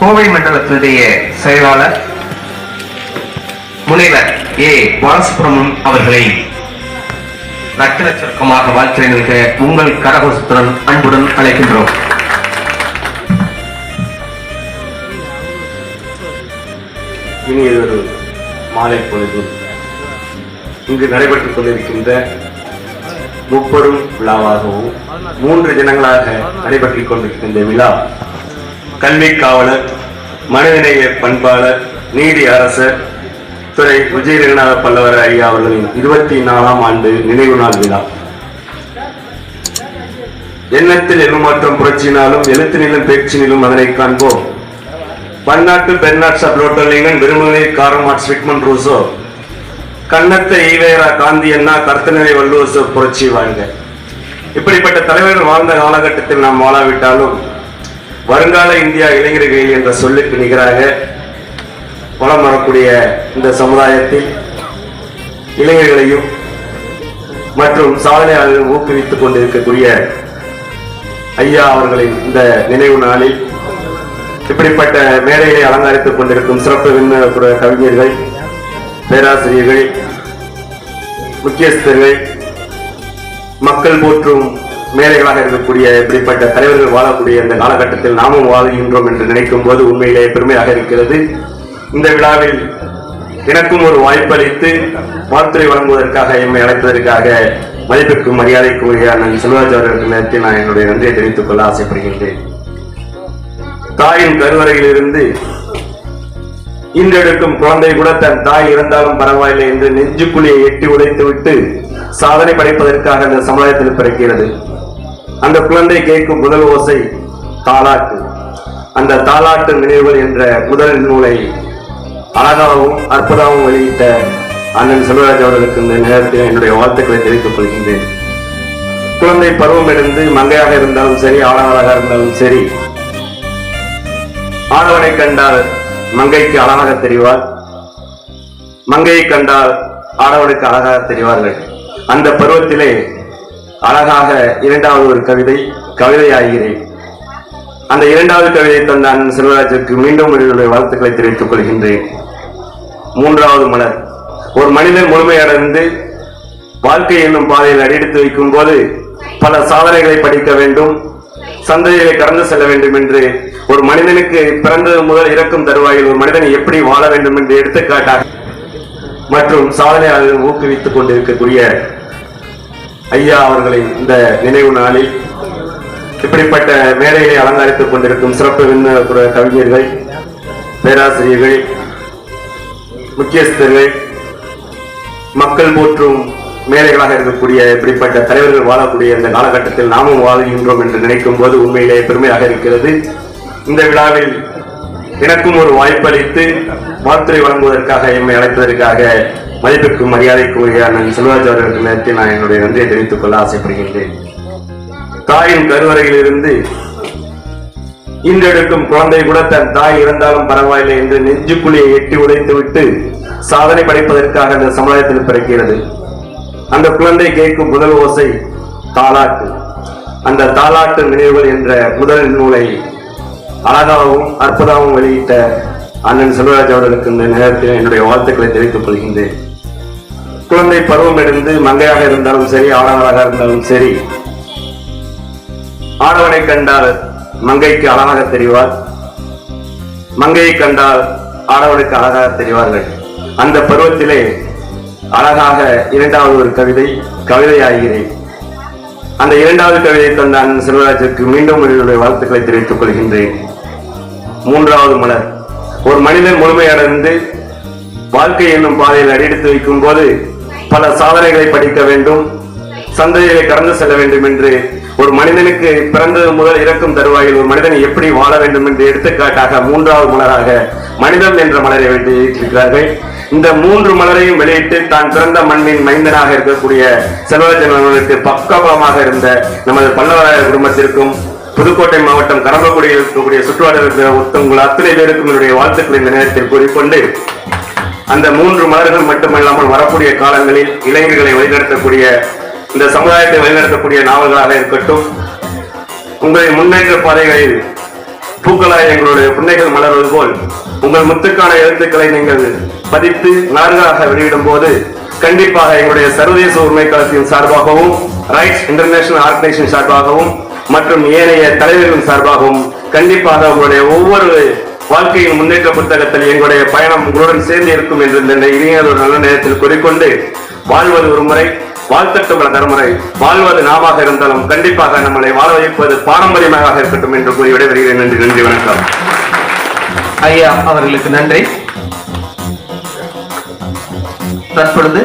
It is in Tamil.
கோவை மண்டலத்தினுடைய செயலாளர் முனைவர் ஏ. பாலசுப்ரமணியம் அவர்களை ரத்தின சுருக்கமாக வாழ்க்கை நிற்க உங்கள் கரகோஷத்துடன் அன்புடன் அழைக்கின்றோம். இனியதொரு மாலை பொழுது இங்கு நடைபெற்றுக் கொண்டிருக்கின்ற முப்பெரும் விழாவாகவும் மூன்று தினங்களாக நடைபெற்றுக் கொண்டிருக்கின்ற விழா கல்வி காவலர் மனிதநேய பண்பாளர் நீதி அரசர் துறை விஜயரங்கநாத பல்லவர் ஐயா அவர்களின் இருபத்தி நாலாம் ஆண்டு நினைவு நாள் விழா. எண்ணத்தில் எண்ணுமாற்றம் புரட்சினாலும் எழுத்தினிலும் பேச்சினிலும் அதனை காண்போம். பன்னாட்டு பெர்னாட் சப்ரோட்டலிங்கன் விரும்புகிறேன் காரமாட் ஸ்விக்மன் ரூசோ. கண்ணத்தை ஈவேரா காந்தி அண்ணா கர்த்தநிலை வள்ளுவசோ புரட்சி வாழ்க. இப்படிப்பட்ட தலைவர்கள் வாழ்ந்த காலகட்டத்தில் நாம் வாழாவிட்டாலும் வருங்கால இந்தியா இளைஞர்கள் என்ற சொல்லுக்கு நிகராக வளம் வரக்கூடிய இந்த சமுதாயத்தில் இளைஞர்களையும் மற்றும் சாதனையாளர்கள் ஊக்குவித்துக் கொண்டிருக்கக்கூடிய ஐயா அவர்களின் இந்த நினைவு நாளில் இப்படிப்பட்ட மேடைகளை அலங்கரித்துக் கொண்டிருக்கும் சிறப்பு விண்ணப்ப கவிஞர்கள் பேராசிரியர்கள் முக்கியஸ்தர்கள் மக்கள் போற்றும் மேலைகளாக இருக்கக்கூடிய இப்படிப்பட்ட தலைவர்கள் வாழக்கூடிய இந்த காலகட்டத்தில் நாமும் வாழ்கின்றோம் என்று நினைக்கும் போது உண்மையிலே பெருமையாக இருக்கிறது. இந்த விழாவில் எனக்கும் ஒரு வாய்ப்பளித்து வாழ்த்துறை வழங்குவதற்காக எம்மை அழைத்ததற்காக மதிப்பிற்கும் மரியாதைக்கும் உரிய செல்வராஜ் அவர்களுக்கு நேரத்தில் நான் என்னுடைய நன்றியை தெரிவித்துக் கொள்ள ஆசைப்படுகின்றேன். தாயின் கருவறையில் இருந்து இன்றெடுக்கும் குழந்தை கூட தன் தாய் இருந்தாலும் பரவாயில்லை என்று நெஞ்சுக்குழியை எட்டி உடைத்து விட்டு சாதனை படைப்பதற்காக அந்த சமுதாயத்தில் பிறக்கிறது. அந்த குழந்தை கேட்கும் முதல் ஓசை தாலாட்டு. அந்த தாலாட்டு நினைவுகள் என்ற முதல் நூலை அழகாகவும் அற்புதமாகவும் வெளியிட்ட அண்ணன் செல்வராஜ் அவர்களுக்கு இந்த நேரத்தில் என்னுடைய வாழ்த்துக்களை தெரிவித்துக் கொள்கின்றேன். குழந்தை பருவம் இருந்து மங்கையாக இருந்தாலும் சரி ஆடவராக இருந்தாலும் சரி ஆடவனை கண்டால் மங்கைக்கு அழகாக தெரிவார் மங்கையை கண்டால் ஆடவனுக்கு அழகாக தெரிவார்கள். அந்த பருவத்திலே அழகாக இரண்டாவது ஒரு கவிதை கவிதை ஆகிறேன் அந்த இரண்டாவது கவிதை தந்த அண்ணன் செல்வராஜுக்கு மீண்டும் என்னுடைய வாழ்த்துக்களை தெரிவித்துக் கொள்கின்றேன். மூன்றாவது மலர். ஒரு மனிதன் முழுமையடைந்து வாழ்க்கை என்னும் பாதையில் அடியெடுத்து வைக்கும் போது பல சாதனைகளை படிக்க வேண்டும் சந்ததிகளை கடந்து செல்ல வேண்டும் என்று ஒரு மனிதனுக்கு பிறந்தது முதல் இறக்கும் தருவாயில் ஒரு மனிதன் எப்படி வாழ வேண்டும் என்று எடுத்துக்காட்டாக மற்றும் சாதனையாளர்கள் ஊக்குவித்துக் கொண்டிருக்கக்கூடிய ஐயா அவர்களின் இந்த நினைவு நாளில் இப்படிப்பட்ட மேடைகளை அலங்கரித்துக் கொண்டிருக்கும் சிறப்பு விண்ணப்புற கவிஞர்கள் பேராசிரியர்கள் முக்கியஸ்தர்கள் மக்கள் போற்றும் மேலைகளாக இருக்கக்கூடிய இப்படிப்பட்ட தலைவர்கள் வாழக்கூடிய இந்த காலகட்டத்தில் நாமும் வாழ்கின்றோம் என்று நினைக்கும் போது உண்மையிலே பெருமையாக இருக்கிறது. இந்த விழாவில் எனக்கும் ஒரு வாய்ப்பளித்து வாழ்த்துறை வழங்குவதற்காக எம்மை அழைத்ததற்காக மதிப்பிற்கும் மரியாதைக்குரிய உரிய அண்ணன் செல்வராஜ் அவர்களுக்கு நேரத்தில் நான் என்னுடைய நன்றியை தெரிவித்துக் கொள்ள ஆசைப்படுகின்றேன். தாயின் கருவறையிலிருந்து இன்றெடுக்கும் குழந்தை கூட தன் தாய் இறந்தாலும் பரவாயில்லை என்று நெஞ்சுக்குழியை எட்டி உடைத்துவிட்டு சாதனை படைப்பதற்காக அந்த சமுதாயத்தில் பிறக்கிறது. அந்த குழந்தை கேட்கும் முதல் ஓசை தாலாட்டு. அந்த தாலாட்டு நினைவுகள் என்ற முதல் நூலை அழகாகவும் அற்புதமாகவும் வெளியிட்ட அண்ணன் செல்வராஜ் அவர்களுக்கு இந்த நேரத்தில் என்னுடைய வாழ்த்துக்களை தெரிவித்துக் கொள்கின்றேன். குழந்தை பருவம் இருந்து மங்கையாக இருந்தாலும் சரி ஆடவராக இருந்தாலும் சரி ஆடவனை கண்டால் மங்கைக்கு அழகாக தெரிவார் மங்கையை கண்டால் ஆடவனுக்கு அழகாக தெரிவார்கள். அந்த பருவத்திலே அழகாக இரண்டாவது ஒரு கவிதை கவிதை ஆகிறேன் அந்த இரண்டாவது கவிதை தந்த அண்ணன் செல்வராஜுக்கு மீண்டும் என்னுடைய வாழ்த்துக்களை தெரிவித்துக் கொள்கின்றேன். மூன்றாவது மலர். ஒரு மனிதன் முழுமையடைந்து வாழ்க்கை என்னும் பாதையில் அடியெடுத்து வைக்கும் போது பல சாதனைகளை படிக்க வேண்டும் சந்ததிகளை கடந்து செல்ல வேண்டும் என்று ஒரு மனிதனுக்கு பிறந்தது முதல் இறக்கும் தருவாயில் ஒரு மனிதன் எப்படி வாழ வேண்டும் என்று எடுத்துக்காட்டாக மூன்றாவது மலராக மனிதம் என்ற மலரை வெளியிட்டிருக்கிறார்கள் இந்த மூன்று மலரையும் வெளியிட்டு தான் பிறந்த மண்ணின் மைந்தனாக இருக்கக்கூடிய செல்வராஜன் அவர்களுக்கு பக்கபலமாக இருந்த நமது பல்லவராய குடும்பத்திற்கும் புதுக்கோட்டை மாவட்டம் கரம்பக்குடியில் இருக்கக்கூடிய சுற்றுலாளர்கள் உங்கள் அத்தனை பேருக்கும் என்னுடைய வாழ்த்துக்களை இந்த நேரத்தில் கூறிக்கொண்டு அந்த மூன்று மலர்கள் மட்டுமல்லாமல் வரக்கூடிய காலங்களில் இளைஞர்களை வழிநடத்தக்கூடிய இந்த சமுதாயத்தை வழிநடத்தக்கூடிய நாவல்களாக இருக்கட்டும் உங்களை முன்னேற்ற பாதைகளில் பூக்களாய் எங்களுடைய புன்னைகள் மலர்வது போல் உங்கள் முத்துக்கான எழுத்துக்களை நீங்கள் பதித்து நாடுகளாக வெளியிடும் போது கண்டிப்பாக எங்களுடைய சர்வதேச உரிமை களத்தின் சார்பாகவும் ரைட்ஸ் இன்டர்நேஷனல் ஆர்கனைசேஷன் சார்பாகவும் மற்றும் ஏனைய தலைவர்களின் சார்பாகவும் கண்டிப்பாக உங்களுடைய ஒவ்வொரு வாழ்க்கையின் முன்னேற்ற புத்தகத்தில் எங்களுடைய பயணம் உங்களுடன் சேர்ந்து இருக்கும் என்று இந்த இனிய ஒரு நல்ல நேரத்தில் கூறிக்கொண்டு வாழ்வது ஒரு முறை வாழ்த்தட்டுள்ள தரமுறை வாழ்வது நாமாக இருந்தாலும் கண்டிப்பாக நம்மளை வாழ வைப்பது பாரம்பரியமாக இருக்கட்டும் என்று கூறி விடைபெறுகிறேன். நன்றி நன்றி வணக்கம். ஐயா அவர்களுக்கு நன்றி. தற்பொழுது